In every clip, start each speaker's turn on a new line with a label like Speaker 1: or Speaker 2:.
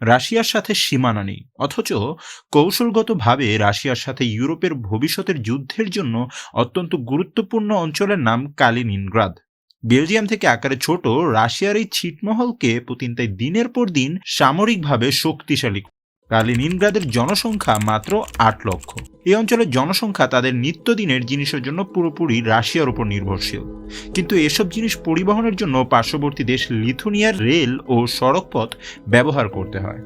Speaker 1: রাশিয়ার সাথে সীমানা নেই অথচ কৌশলগতভাবে রাশিয়ার সাথে ইউরোপের ভবিষ্যতের যুদ্ধের জন্য অত্যন্ত গুরুত্বপূর্ণ অঞ্চলের নাম কালিনিনগ্রাদ বেলজিয়াম থেকে আকারে ছোট রাশিয়ার এই ছিটমহলকে পুতিন তাই দিনের পর দিন সামরিকভাবে শক্তিশালী। কালিনিনগ্রাদের জনসংখ্যা মাত্র আট লক্ষ। এই অঞ্চলের জনসংখ্যা তাদের নিত্যদিনের জিনিসের জন্য পুরোপুরি রাশিয়ার উপর নির্ভরশীল। কিন্তু এসব জিনিস পরিবহনের জন্য পার্শ্ববর্তী দেশ লিথুনিয়ার রেল ও সড়কপথ ব্যবহার করতে হয়।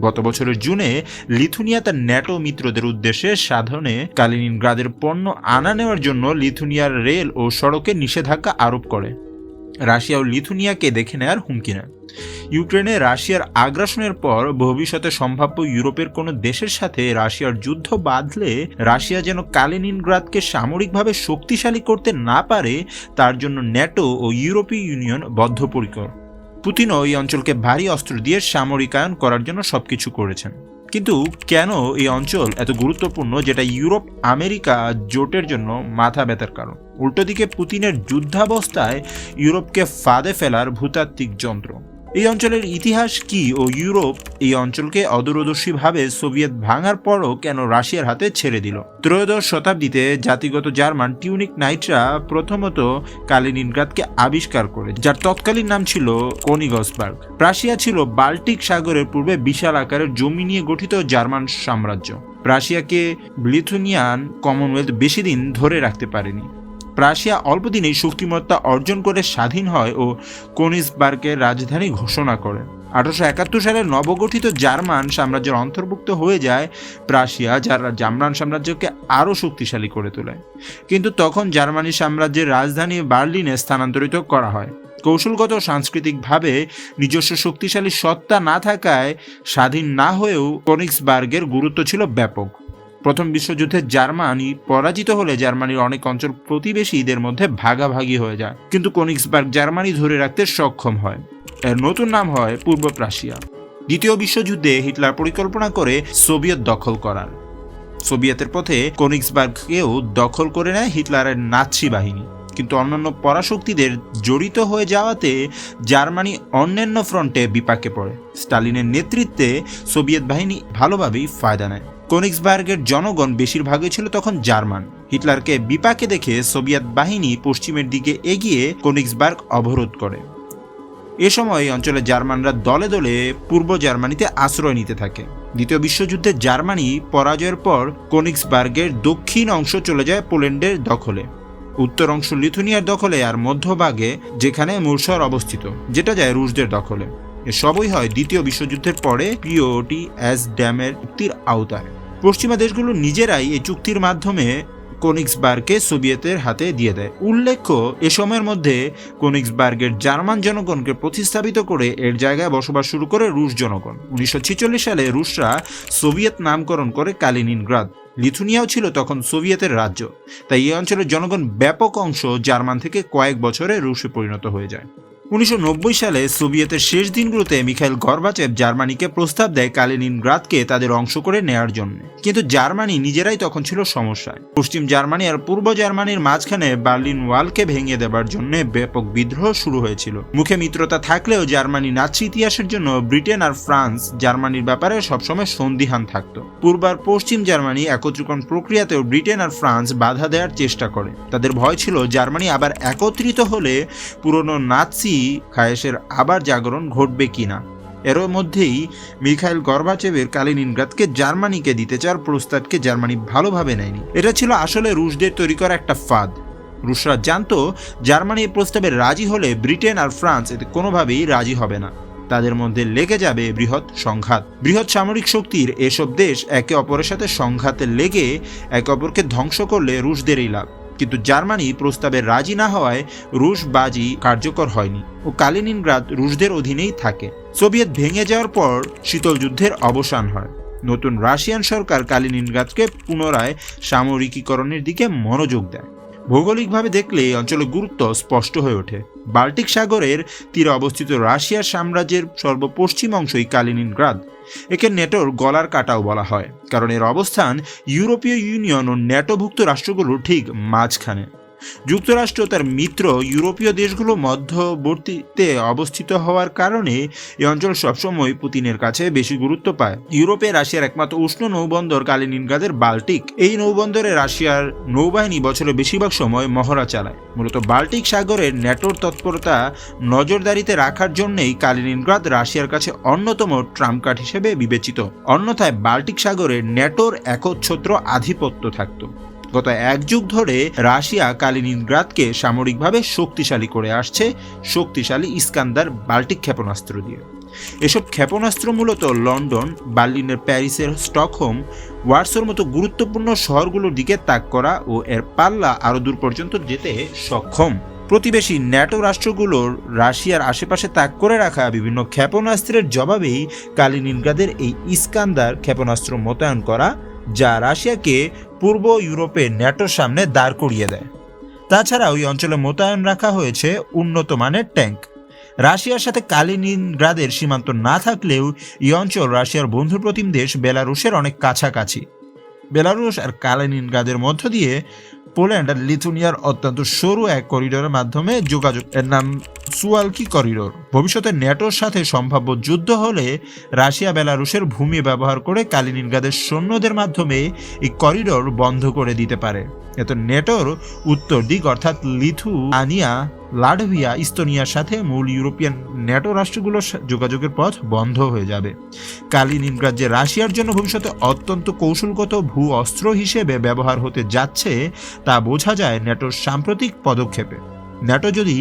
Speaker 1: গত বছরের জুনে লিথুনিয়া তার ন্যাটো মিত্রদের উদ্দেশ্যে সাধনে কালিনিনগ্রাদের পণ্য আনা নেওয়ার জন্য লিথুনিয়ার রেল ও সড়কে নিষেধাজ্ঞা আরোপ করে। রাশিয়া ও লিথুনিয়াকে দেখে নেয়ার হুমকি নেয় ইউক্রেনে রাশিয়ার আগ্রাসনের পর ভবিষ্যতে সম্ভাব্য ইউরোপের কোনো দেশের সাথে রাশিয়ার যুদ্ধ বাঁধলে রাশিয়া যেন কালিনিনগ্রাদকে সামরিকভাবে শক্তিশালী করতে না পারে, তার জন্য ন্যাটো ও ইউরোপীয় ইউনিয়ন বদ্ধপরিকর। পুতিনও এই অঞ্চলকে ভারী অস্ত্র দিয়ে সামরিকায়ন করার জন্য সবকিছু করেছেন। কিন্তু কেন এই অঞ্চল এত গুরুত্বপূর্ণ যেটা ইউরোপ, আমেরিকা জোটের জন্য মাথা ব্যথার কারণ? উল্টোদিকে পুতিনের যুদ্ধাবস্থায় ইউরোপকে ফাঁদে ফেলার ভূতাত্ত্বিক যন্ত্র। এই অঞ্চলের ইতিহাস কি ও ইউরোপ এই অঞ্চলকে অদূরদর্শীভাবে সোভিয়েত ভাঙার পরও কেন রাশিয়ার হাতে ছেড়ে দিল? ত্রয়োদশ শতাব্দীতে জাতিগত জার্মান টিউনিক নাইটরা প্রথমত কালিনিনগ্রাদকে আবিষ্কার করে, যার তৎকালীন নাম ছিল কোনিগসবার্গ। প্রাশিয়া ছিল বাল্টিক সাগরের পূর্বে বিশাল আকারের জমি নিয়ে গঠিত জার্মান সাম্রাজ্য। প্রাশিয়াকে লিথুনিয়ান কমনওয়েলথ বেশি দিন ধরে রাখতে পারেনি। প্রাশিয়া অল্প দিনেই শক্তিমত্তা অর্জন করে স্বাধীন হয় ও কোনিসবার্গের রাজধানী ঘোষণা করে। আঠারোশো একাত্তর সালে নবগঠিত জার্মান সাম্রাজ্যের অন্তর্ভুক্ত হয়ে যায় প্রাশিয়া, যারা জার্মান সাম্রাজ্যকে আরও শক্তিশালী করে তোলে। কিন্তু তখন জার্মানি সাম্রাজ্যের রাজধানী বার্লিনে স্থানান্তরিত করা হয়। কৌশলগত সাংস্কৃতিকভাবে নিজস্ব শক্তিশালী সত্তা না থাকায় স্বাধীন না হয়েও কনিক্সবার্গের গুরুত্ব ছিল ব্যাপক। প্রথম বিশ্বযুদ্ধে জার্মানি পরাজিত হলে জার্মানির অনেক অঞ্চল প্রতিবেশীদের মধ্যে ভাগাভাগি হয়ে যায়। কিন্তু কনিক্সবার্গ জার্মানি ধরে রাখতে সক্ষম হয়। এর নতুন নাম হয় পূর্ব প্রাশিয়া। দ্বিতীয় বিশ্বযুদ্ধে হিটলার পরিকল্পনা করে সোভিয়েত দখল করার সোভিয়েতের পথে কনিক্সবার্গকেও দখল করে নেয় হিটলারের নাৎসি বাহিনী। কিন্তু অন্যান্য পরাশক্তিদের জড়িত হয়ে যাওয়াতে জার্মানি অন্যান্য ফ্রন্টে বিপাকে পড়ে। স্টালিনের নেতৃত্বে সোভিয়েত বাহিনী ভালোভাবেই ফায়দা নেয়। কোনিক্সবার্গের জনগণ বেশিরভাগই ছিল তখন জার্মান। হিটলারকে বিপাকে দেখে সোভিয়েত বাহিনী পশ্চিমের দিকে এগিয়ে কোনিক্সবার্গ অবরোধ করে। এ সময় অঞ্চলে জার্মানরা দলে দলে পূর্ব জার্মানিতে আশ্রয় নিতে থাকে। দ্বিতীয় বিশ্বযুদ্ধে জার্মানি পরাজয়ের পর কোনিক্সবার্গের দক্ষিণ অংশ চলে যায় পোল্যান্ডের দখলে। উত্তর অংশ লিথুনিয়ার দখলে আর মধ্যভাগে, যেখানে মুরসর অবস্থিত, যেটা যায় রুশদের দখলে। সবই হয় দ্বিতীয় বিশ্বযুদ্ধের পরে পিওটি অ্যাস ড্যামের চুক্তির আওতায়। পশ্চিমা দেশগুলো নিজেরাই এই চুক্তির মাধ্যমে কোনিক্সবার্গকে সোভিয়েতের হাতে দিয়ে দেয়। উল্লেখ্য, এ সময়ের মধ্যে কোনিক্সবার্গের জার্মান জনগণকে প্রতিস্থাপিত করে এর জায়গায় বসবাস শুরু করে রুশ জনগণ। উনিশশো ছেচল্লিশ সালে রুশরা সোভিয়েত নামকরণ করে কালিনিনগ্রাদ, লিথুনিয়াও ছিল তখন সোভিয়েতের রাজ্য। তাই এই অঞ্চলের জনগণ ব্যাপক অংশ জার্মান থেকে কয়েক বছরে রুশে পরিণত হয়ে যায়। উনিশশো নব্বই সালে সোভিয়েতের শেষ দিনগুলোতে মিখাইল গর্বাচেভ জার্মানিকে প্রস্তাব দেয় কালিনিন কালিনিনগ্রাদকে তাদের অংশ করে নেয়ার জন্য। কিন্তু জার্মানি নিজেরাই তখন ছিল সমস্যায়। পশ্চিম জার্মানি আর পূর্ব জার্মানির মাঝখানে বার্লিন ওয়ালকে ভেঙে দেবার জন্য ব্যাপক বিদ্রোহ শুরু হয়েছিল। মুখে মিত্রতা থাকলেও জার্মানি নাৎসি ইতিহাসের জন্য ব্রিটেন আর ফ্রান্স জার্মানির ব্যাপারে সবসময় সন্দিহান থাকত। পূর্ব আর পশ্চিম জার্মানি একত্রীকরণ প্রক্রিয়াতেও ব্রিটেন আর ফ্রান্স বাধা দেওয়ার চেষ্টা করে। তাদের ভয় ছিল জার্মানি আবার একত্রিত হলে পুরনো নাৎসি খায়েশের আবার জাগরণ ঘটবে কিনা এর মধ্যেই মিখাইল গর্বাচেভের কালিনিনগ্রাদকে জার্মানিকে দিতে চার প্রস্তাবকে জার্মানি ভালোভাবে নেয়নি। এটা ছিল আসলে রুশদের তৈরি করা একটা ফাঁদ। রুশরা জানতো জার্মানি এই প্রস্তাবে রাজি হলে ব্রিটেন আর ফ্রান্স এতে কোনোভাবেই রাজি হবে না। তাদের মধ্যে লেগে যাবে বৃহৎ সংঘাত। বৃহৎ সামরিক শক্তির এসব দেশ একে অপরের সাথে সংঘাতে লেগে একে অপরকে ধ্বংস করলে রুশদেরই লাভ। কিন্তু জার্মানি প্রস্তাবে রাজি না হওয়ায় রুশ বাজি কার্যকর হয়নি ও কালিনিনগ্রাদ রুশদের অধীনেই থাকে। সোভিয়েত ভেঙে যাওয়ার পর শীতল যুদ্ধের অবসান হয়। নতুন রাশিয়ান সরকার কালিনিনগ্রাদকে পুনরায় সামরিকীকরণের দিকে মনোযোগ দেয়। ভৌগোলিকভাবে দেখলে এই অঞ্চলের গুরুত্ব স্পষ্ট হয়ে ওঠে। বাল্টিক সাগরের তীরে অবস্থিত রাশিয়ার সাম্রাজ্যের সর্বপশ্চিম অংশই কালিনিনগ্রাদ। একে নেটোর গলার কাটাও বলা হয়, কারণ এর অবস্থান ইউরোপীয় ইউনিয়ন ও ন্যাটোভুক্ত রাষ্ট্রগুলোর ঠিক মাঝখানে। যুক্তরাষ্ট্র তার মিত্র ইউরোপীয় দেশগুলো মধ্যবর্তীতে অবস্থিত হওয়ার কারণে এই অঞ্চল সবসময় পুতিনের কাছে বেশি গুরুত্ব পায়। ইউরোপে রাশিয়ার একমাত্র উষ্ণ নৌবন্দর কালিনিনগ্রাদের বাল্টিক। এই নৌবন্দরে রাশিয়ার নৌবাহিনী বছরে বেশিরভাগ সময় মহড়া চালায়। মূলত বাল্টিক সাগরের ন্যাটোর তৎপরতা নজরদারিতে রাখার জন্যই কালিনিনগ্রাদ রাশিয়ার কাছে অন্যতম ট্রাম্প কার্ড হিসেবে বিবেচিত। অন্যথায় বাল্টিক সাগরে ন্যাটোর একচ্ছত্র আধিপত্য থাকত। গত এক যুগ ধরে রাশিয়া কালিনিনগ্রাদকে সামরিকভাবে শক্তিশালী করে আসছে, শক্তিশালী ইস্কান্দার বাল্টিক ক্ষেপণাস্ত্র দিয়ে। এসব ক্ষেপণাস্ত্র মূলত লন্ডন, বার্লিনের প্যারিসের স্টকহোম, ওয়ার্সোর মতো গুরুত্বপূর্ণ শহরগুলোর দিকে তাক করা ও এর পাল্লা আরও দূর পর্যন্ত যেতে সক্ষম। প্রতিবেশী ন্যাটো রাষ্ট্রগুলোর রাশিয়ার আশেপাশে তাক করে রাখা বিভিন্ন ক্ষেপণাস্ত্রের জবাবেই কালিনিনগ্রাদের এই ইস্কান্দার ক্ষেপণাস্ত্র মোতায়েন করা যা রাশিয়াকে পূর্ব ইউরোপে ন্যাটোর সামনে দাঁড় করিয়ে দেয়। তাছাড়া ওই অঞ্চলে মোতায়েন রাখা হয়েছে উন্নত মানের ট্যাঙ্ক। রাশিয়ার সাথে কালিনিনগ্রাদের সীমান্ত না থাকলেও এই অঞ্চল রাশিয়ার বন্ধু প্রতিম দেশ বেলারুশের অনেক কাছাকাছি। বেলারুশ আর কালিনিনগ্রাদের মধ্য দিয়ে পোল্যান্ড আর লিথুনিয়ার অত্যন্ত সরু এক করিডোরের মাধ্যমে যোগাযোগ এর নাম সুয়ালকি করিডোর ভবিষ্যতে ন্যাটোর সাথে সম্ভাব্য যুদ্ধ হলে রাশিয়া, বেলারুশের ভূমি ব্যবহার করে কালিনিনগ্রাদের সৈন্যদের মাধ্যমে এই করিডোর বন্ধ করে দিতে পারে। এত নেটোর উত্তর দিক অর্থাৎ লিথুয়ানিয়া লাটভিয়া ইস্তোনিয়ার সাথে মূল ইউরোপিয়ান ন্যাটো রাষ্ট্রগুলোর যোগাযোগের পথ বন্ধ হয়ে যাবে। কালিনিনগ্রাদ যে রাশিয়ার জন্য ভবিষ্যতে অত্যন্ত কৌশলগত ভূ অস্ত্র হিসেবে ব্যবহার হতে যাচ্ছে, তা বোঝা যায় ন্যাটোর সাম্প্রতিক পদক্ষেপে। ন্যাটো যদি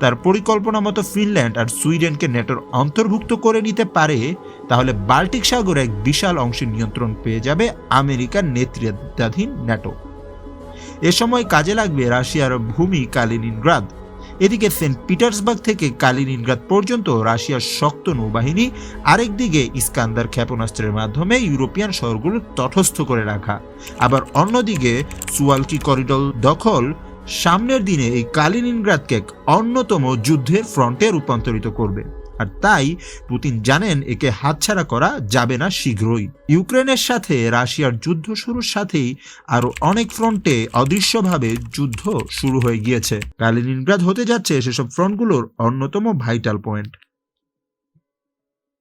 Speaker 1: তার পরিকল্পনা মতো ফিনল্যান্ড আর সুইডেনকে ন্যাটোর অন্তর্ভুক্ত করে নিতে পারে, তাহলে বাল্টিক সাগরে এক বিশাল অংশের নিয়ন্ত্রণ পেয়ে যাবে আমেরিকার নেতৃত্বাধীন ন্যাটো এ সময় কাজে লাগবে রাশিয়ার ভূমি কালিনিনগ্রাদ। এদিকে সেন্ট পিটার্সবার্গ থেকে কালিনিনগ্রাদ পর্যন্ত রাশিয়ার শক্ত নৌবাহিনী আরেকদিকে ইস্কান্দার ক্ষেপণাস্ত্রের মাধ্যমে ইউরোপিয়ান শহরগুলো তটস্থ করে রাখা। আবার অন্যদিকে সুয়ালকি করিডোর দখল সামনের দিনে এই কালিনিনগ্রাদকে অন্যতম যুদ্ধের ফ্রন্টে রূপান্তরিত করবে। আর তাই পুতিন জানেন একে হাতছাড়া করা যাবে না শীঘ্রই। ইউক্রেনের সাথে রাশিয়ার যুদ্ধ শুরুর সাথেই আরও অনেক ফ্রন্টে অদৃশ্যভাবে যুদ্ধ শুরু হয়ে গিয়েছে। কালিনিনগ্রাদ হতে যাচ্ছে সেসব ফ্রন্টগুলোর অন্যতম ভাইটাল পয়েন্ট।